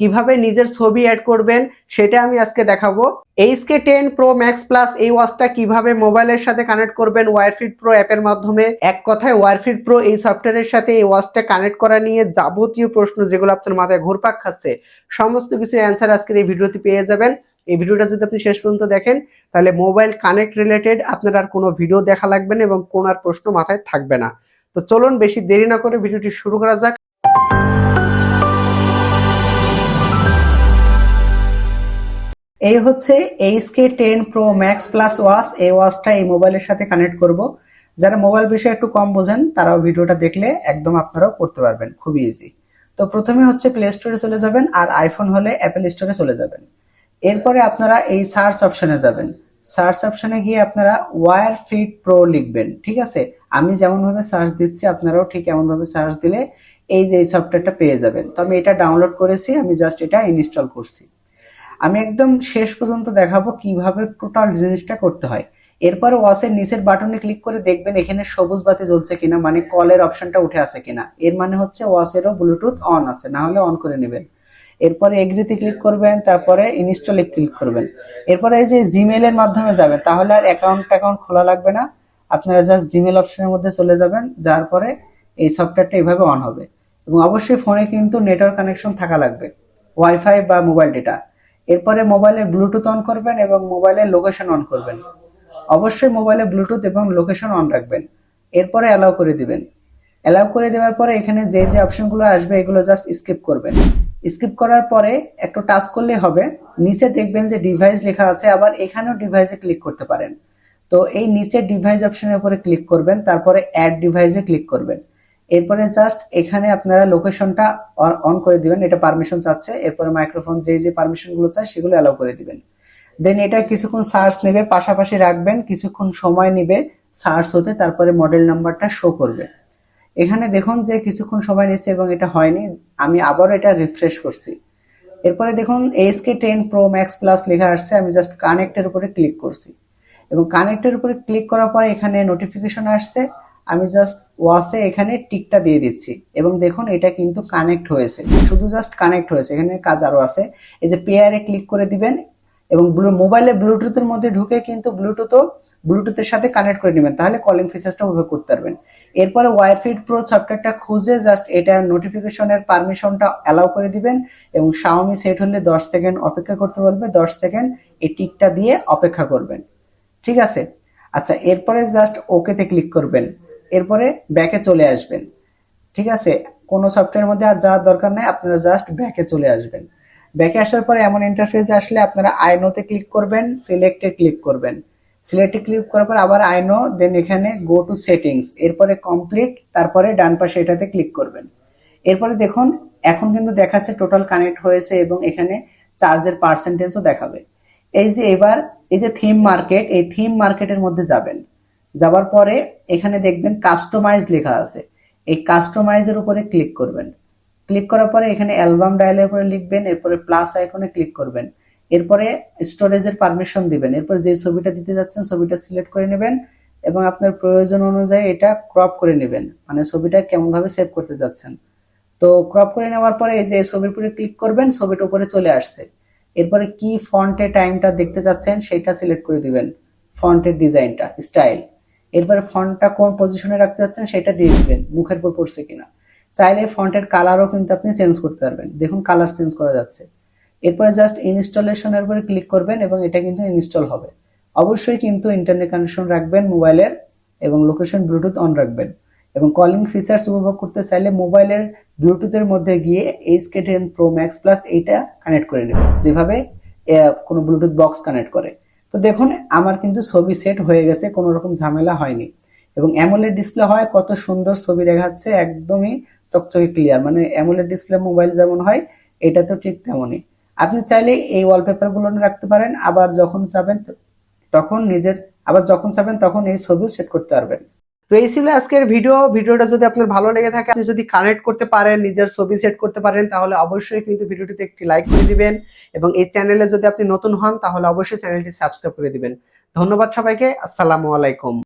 কীভাবে নিজের ছবি অ্যাড করবেন সেটা আমি আজকে দেখাবো। HK ten pro max plus এই ওয়াচটা কীভাবে মোবাইলের সাথে কানেক্ট করবেন ওয়ারফিট প্রো অ্যাপের মাধ্যমে। এক কথায় ওয়ারফিট প্রো এই সফটওয়্যারের সাথে এই ওয়াচটা কানেক্ট করা নিয়ে যাবতীয় প্রশ্ন যেগুলো আপনার মাথায় ঘুরপাক খাচ্ছে, সমস্ত কিছু অ্যান্সার আজকের এই ভিডিওতে পেয়ে যাবেন। এই ভিডিওটা যদি আপনি শেষ পর্যন্ত দেখেন, তাহলে মোবাইল কানেক্ট রিলেটেড আপনার আর কোনো ভিডিও দেখা লাগবে না এবং কোন আর প্রশ্ন মাথায় থাকবে না। তো চলুন বেশি দেরি না করে ভিডিওটি শুরু করা যাক। এই হচ্ছে HK ten pro max plus watch. এই ওয়াচটা এই মোবাইলের সাথে কানেক্ট করব। যারা মোবাইল বিষয়ে একটু কম বোঝেন, তারাও ভিডিওটা দেখলে একদম আপনারাও করতে পারবেন, খুবই ইজি তো প্রথমে হচ্ছে প্লে স্টোরে চলে যাবেন, আর আইফোন হলে অ্যাপেল স্টোরে চলে যাবেন। এরপরে আপনারা এই সার্চ অপশনে যাবেন। সার্চ অপশনে গিয়ে আপনারা ওয়ার ফিট প্রো লিখবেন, ঠিক আছে? আমি যেমনভাবে সার্চ দিচ্ছি, আপনারাও ঠিক এমন ভাবে সার্চ দিলে এই যে এই সফটওয়্যারটা পেয়ে যাবেন। তো আমি এটা ডাউনলোড করেছি, আমি জাস্ট এটা ইনস্টল করছি। আমি একদম শেষ পর্যন্ত দেখাবো কীভাবে টোটাল জিনিসটা করতে হয়। এরপরে ওয়াচের নিচের বাটনে ক্লিক করে দেখবেন এখানে সবুজ বাতি জ্বলছে কিনা মানে কলের অপশনটা উঠে আছে কিনা। এর মানে হচ্ছে ওয়াচেরও ব্লুটুথ অন আছে, না হলে অন করে নেবেন। এরপরে এগ্রিতে ক্লিক করবেন, তারপরে ইনস্টলে ক্লিক করবেন। এরপরে এই যে জিমেল এর মাধ্যমে যাবেন, তাহলে আর অ্যাকাউন্ট অ্যাকাউন্ট খোলা লাগবে না। আপনারা জাস্ট জিমেল অপশনের মধ্যে চলে যাবেন, যার পরে এই সফটওয়্যারটা এইভাবে অন হবে। এবং অবশ্যই ফোনে কিন্তু নেটওয়ার্ক কানেকশন থাকা লাগবে। ওয়াইফাই বা মোবাইল ডেটা এরপরে মোবাইলে ব্লুটুথ অন করবেন এবং মোবাইলের লোকেশন অন করবেন। অবশ্যই মোবাইলে ব্লুটুথ এবং লোকেশন অন রাখবেন। এরপরে অ্যালাউ করে দিবেন। অ্যালাউ করে দেওয়ার পরে এখানে যে যে অপশনগুলো আসবে, এগুলো জাস্ট স্কিপ করবেন। স্কিপ করার পরে একটু টাচ করলে হবে। নিচে দেখবেন যে ডিভাইস লেখা আছে, আবার এখানেও ডিভাইসে ক্লিক করতে পারেন। তো এই নিচে ডিভাইস অপশনের উপরে ক্লিক করবেন, তারপরে অ্যাড ডিভাইসে ক্লিক করবেন। এরপরে জাস্ট এখানে আপনারা লোকেশনটা অন করে দিবেন। এটা পারমিশন চাচ্ছে। এরপরে মাইক্রোফোন যে যে পারমিশনগুলো চায়, সেগুলো অ্যালাউ করে দিবেন। দেন এটা কিছুক্ষণ সার্চ নেবে, পাশাপাশি রাখবেন। কিছুক্ষণ সময় নেবে সার্চ হতে, তারপরে মডেল নাম্বারটা শো করবে। এখানে দেখুন যে কিছুক্ষণ সময় নিচ্ছে এবং এটা হয়নি। আমি আবার এটা রিফ্রেশ করছি। এরপরে দেখুন HK ten pro max plus লেখা আসছে। আমি জাস্ট কানেক্টের উপরে ক্লিক করছি। এবং কানেক্টের উপরে ক্লিক করার পরে এখানে নোটিফিকেশন আসছে। আমি জাস্ট ওয়াসে এখানে টিকটা দিয়ে দিচ্ছি। এবং দেখুন এটা কিন্তু কানেক্ট হয়েছে। শুধু জাস্ট কানেক্ট হয়েছে। এখানে কাজ আরও আছে। এই যে পেয়ারে ক্লিক করে দিবেন এবং ব্লু মোবাইলে ব্লুটুথের মধ্যে ঢুকে কিন্তু ব্লুটুথও ব্লুটুথের সাথে কানেক্ট করে নেবেন। তাহলে কলিং ফিচার্সটা উপভোগ করতে পারবেন। এরপরে ওয়াইফিট প্রো সফটওয়্যারটা খুঁজে জাস্ট এটা নোটিফিকেশনের পারমিশনটা অ্যালাউ করে দিবেন এবং শাওমি সেট হলে দশ সেকেন্ড অপেক্ষা করতে বলবে। দশ সেকেন্ড এই টিকটা দিয়ে অপেক্ষা করবেন। ঠিক আছে? আচ্ছা এরপরে জাস্ট ওকেতে ক্লিক করবেন। এরপরে ব্যাকে চলে আসবেন। ঠিক আছে? কোনো সফটওয়্যারের মধ্যে আর যাওয়ার দরকার নেই, আপনারা জাস্ট ব্যাকে চলে আসবেন। ব্যাকে আসার পরে এমন ইন্টারফেস আসলে আপনারা আইনোতে ক্লিক করবেন সিলেক্টে ক্লিক করবেন। সিলেক্টে ক্লিক করার পর আবার আইনো দেন এখানে গো টু সেটিংস এরপরে কমপ্লিট তারপরে ডান পাশে এটাতে ক্লিক করবেন। এরপরে দেখুন, এখন কিন্তু দেখাচ্ছে টোটাল কানেক্ট হয়েছে এবং এখানে চার্জের পার্সেন্টেজও দেখাবে। এই যে এবার, এই যে থিম মার্কেট এই থিম মার্কেটের মধ্যে যাবেন। যাবার পরে এখানে দেখবেন কাস্টমাইজ লেখা আছে। এই কাস্টমাইজের উপরে ক্লিক করবেন। ক্লিক করার পরে এখানে অ্যালবাম ডায়ালের উপরে লিখবেন, এরপরে প্লাস আইকনে ক্লিক করবেন। এরপরে স্টোরেজের পারমিশন দিবেন। এরপর যে ছবিটা দিতে যাচ্ছেন, ছবিটা সিলেক্ট করে নেবেন এবং আপনার প্রয়োজন অনুযায়ী এটা ক্রপ করে নেবেন। মানে ছবিটা কেমন ভাবে সেভ করতে যাচ্ছেন। তো ক্রপ করে নেওয়ার পরে এই যে ছবির উপরে ক্লিক করবেন ছবিটা উপরে চলে আসছে। এরপরে কি ফন্টে টাইমটা দেখতে যাচ্ছেন, সেটা সিলেক্ট করে দিবেন। ফন্টের ডিজাইনটা স্টাইল এরপরে ফন্টটা কোন পজিশনে রাখতে যাচ্ছেন সেটা দিয়ে দিবেন, মুখের উপর পড়ছে কিনা। চাইলে ফন্টের কালারও কিন্তু আপনি চেঞ্জ করতে পারবেন। দেখুন কালার চেঞ্জ করা যাচ্ছে। এরপরে জাস্ট ইনস্টলেশনের উপরে ক্লিক করবেন এবং এটা কিন্তু ইনস্টল হবে। অবশ্যই কিন্তু ইন্টারনেট কানেকশন রাখবেন মোবাইলের এবং লোকেশন ব্লুটুথ অন রাখবেন। এবং কলিং ফিচার্স উপভোগ করতে চাইলে মোবাইলের ব্লুটুথের মধ্যে গিয়ে H K ten pro max plus এইটা কানেক্ট করে নেবেন। যেভাবে কোনো ব্লুটুথ বক্স কানেক্ট করে। তো দেখুন, আমার কিন্তু ছবি সেট হয়ে গেছে, কোনো রকম ঝামেলা হয়নি। এবং অ্যামোলেড ডিসপ্লে হয়, কত সুন্দর ছবি দেখাচ্ছে, একদমই চকচকে ক্লিয়ার মানে অ্যামোলেড ডিসপ্লে মোবাইল যেমন হয় এটা তো ঠিক তেমনই। আপনি চাইলে এই ওয়ালপেপারগুলো রাখতে পারেন, আবার যখন চাবেন তখন নিজের, আবার যখন চাবেন তখন এই ছবিও সেট করতে পারবেন। তো এই ছিল আজকের ভিডিও ভিডিওটা যদি আপনার ভালো লেগে থাকে, আপনি যদি কানেক্ট করতে পারেন, নিজের ছবি সেট করতে পারেন, তাহলে অবশ্যই কিন্তু ভিডিওটিতে একটি লাইক করে দিবেন। এবং এই চ্যানেলে যদি আপনি নতুন হন, তাহলে অবশ্যই চ্যানেলটি সাবস্ক্রাইব করে দিবেন। ধন্যবাদ সবাইকে। আসসালামু আলাইকুম।